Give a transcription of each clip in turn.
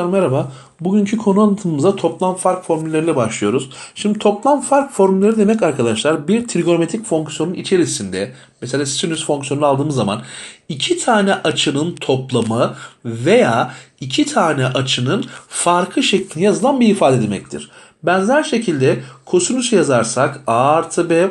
Arkadaşlar merhaba. Bugünkü konu anlatımımıza toplam fark formülleriyle başlıyoruz. Şimdi toplam fark formülleri demek arkadaşlar bir trigonometrik fonksiyonun içerisinde mesela sinüs fonksiyonunu aldığımız zaman iki tane açının toplamı veya iki tane açının farkı şeklinde yazılan bir ifade demektir. Benzer şekilde kosinüs yazarsak a artı b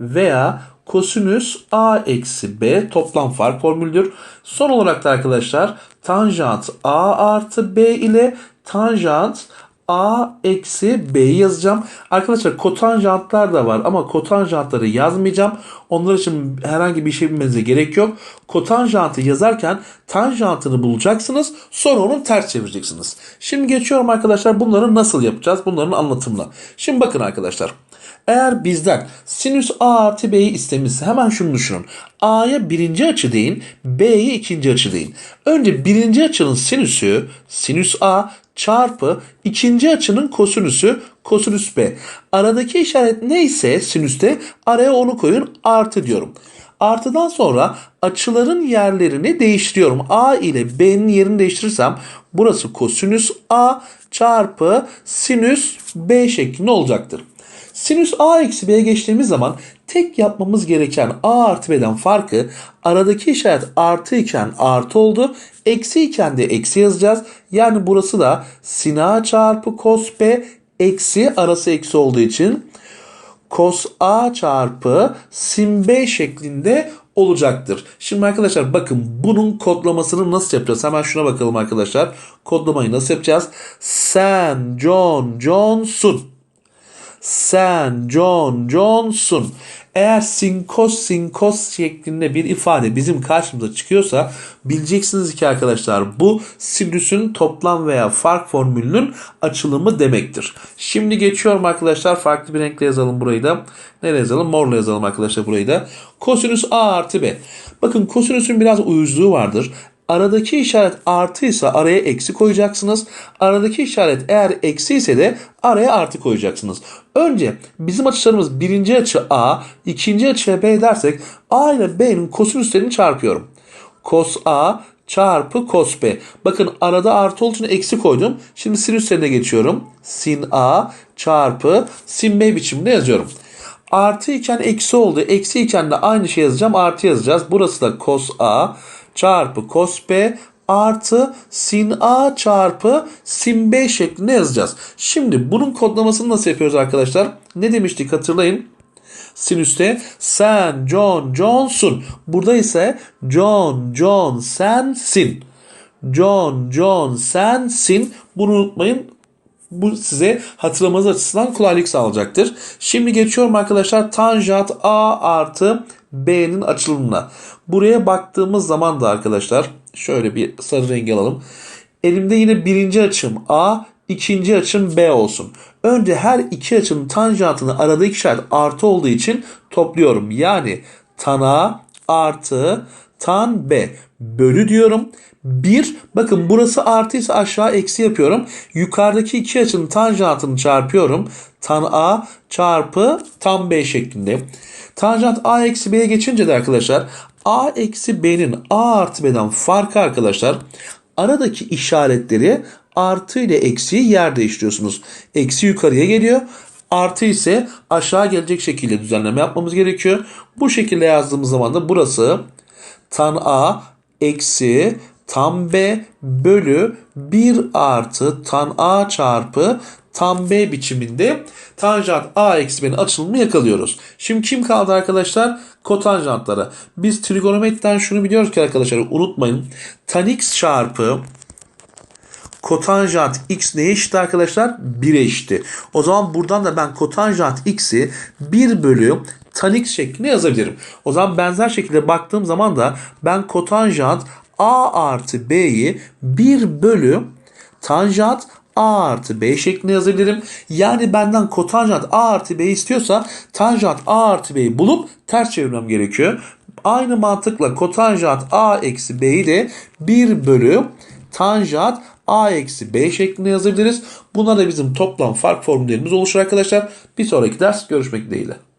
veya kosinüs a eksi b toplam fark formüldür. Son olarak da arkadaşlar tanjant a artı b ile tanjant a eksi b'yi yazacağım. Arkadaşlar kotanjantlar da var ama kotanjantları yazmayacağım. Onlar için herhangi bir şey bilmenize gerek yok. Kotanjantı yazarken tanjantını bulacaksınız. Sonra onu ters çevireceksiniz. Şimdi geçiyorum arkadaşlar bunları nasıl yapacağız? Bunların anlatımına. Şimdi bakın arkadaşlar. Eğer bizden sinüs a artı b'yi istemişse hemen şunu düşünün. A'ya birinci açı deyin, B'ye ikinci açı deyin. Önce birinci açının sinüsü sinüs a çarpı ikinci açının kosinüsü kosinüs b. Aradaki işaret neyse sinüste araya onu koyun artı diyorum. Artıdan sonra açıların yerlerini değiştiriyorum. A ile B'nin yerini değiştirirsem burası kosinüs A çarpı sinüs B şeklinde olacaktır. Sinüs a eksi b'ye geçtiğimiz zaman tek yapmamız gereken a artı b'den farkı aradaki işaret artı iken artı oldu. Eksi iken de eksi yazacağız. Yani burası da sin a çarpı cos b eksi arası eksi olduğu için cos a çarpı sin b şeklinde olacaktır. Şimdi arkadaşlar bakın bunun kodlamasını nasıl yapacağız? Hemen şuna bakalım arkadaşlar. Kodlamayı nasıl yapacağız? Sen John Johnson sen John Johnson. Eğer sinkos sinkos şeklinde bir ifade bizim karşımıza çıkıyorsa bileceksiniz ki arkadaşlar bu sinüsün toplam veya fark formülünün açılımı demektir. Şimdi geçiyorum arkadaşlar farklı bir renkle yazalım burayı da. Nereye yazalım? Morla yazalım arkadaşlar burayı da. Kosinüs a artı b. Bakın kosinüsün biraz uyuzluğu vardır. Aradaki işaret artıysa araya eksi koyacaksınız. Aradaki işaret eğer eksi ise de araya artı koyacaksınız. Önce bizim açılarımız birinci açı A, ikinci açı B dersek A ile B'nin kosinüslerini çarpıyorum. Cos A çarpı cos B. Bakın arada artı olduğu için eksi koydum. Şimdi sinüslerine geçiyorum. Sin A çarpı sin B biçiminde yazıyorum. Artı iken eksi oldu. Eksi iken de aynı şey yazacağım. Artı yazacağız. Burası da cos A çarpı cos b artı sin a çarpı sin b şeklinde yazacağız. Şimdi bunun kodlamasını nasıl yapıyoruz arkadaşlar? Ne demiştik hatırlayın. Sinüste sen John Johnson. Burada ise John John sensin. John John sensin. Bunu unutmayın. Bu size hatırlamanız açısından kolaylık sağlayacaktır. Şimdi geçiyorum arkadaşlar tanjant a artı b'nin açılımına. Buraya baktığımız zaman da arkadaşlar şöyle bir sarı rengi alalım. Elimde yine birinci açım A, ikinci açım B olsun. Önce her iki açının tanjantını aradaki işaret artı olduğu için topluyorum. Yani tan A artı tan B bölü diyorum. 1 bakın burası artıysa aşağı eksi yapıyorum. Yukarıdaki iki açının tanjantını çarpıyorum. Tan A çarpı tan B şeklinde. Tanjant A eksi B'ye geçince de arkadaşlar A eksi B'nin A artı B'den farkı arkadaşlar aradaki işaretleri artı ile eksiyi yer değiştiriyorsunuz. Eksi yukarıya geliyor. Artı ise aşağı gelecek şekilde düzenleme yapmamız gerekiyor. Bu şekilde yazdığımız zaman da burası tan A eksi tan B bölü 1 artı tan A çarpı tan B biçiminde tanjant A eksi B'nin açılımını yakalıyoruz. Şimdi kim kaldı arkadaşlar? Kotanjantlara. Biz trigonometriden şunu biliyoruz ki arkadaşlar unutmayın. Tan x çarpı kotanjant x neye eşit arkadaşlar? 1'e eşitti. O zaman buradan da ben kotanjant x'i 1 bölü tan x şeklinde yazabilirim. O zaman benzer şekilde baktığım zaman da ben kotanjant a artı b'yi 1 bölü tanjant a artı b şeklinde yazabilirim. Yani benden kotanjant a artı b istiyorsa tanjant a artı b'yi bulup ters çevirmem gerekiyor. Aynı mantıkla kotanjant a eksi b'yi de 1 bölü tanjant a eksi b şeklinde yazabiliriz. Bunlar da bizim toplam fark formüllerimiz oluşur arkadaşlar. Bir sonraki ders görüşmek dileğiyle.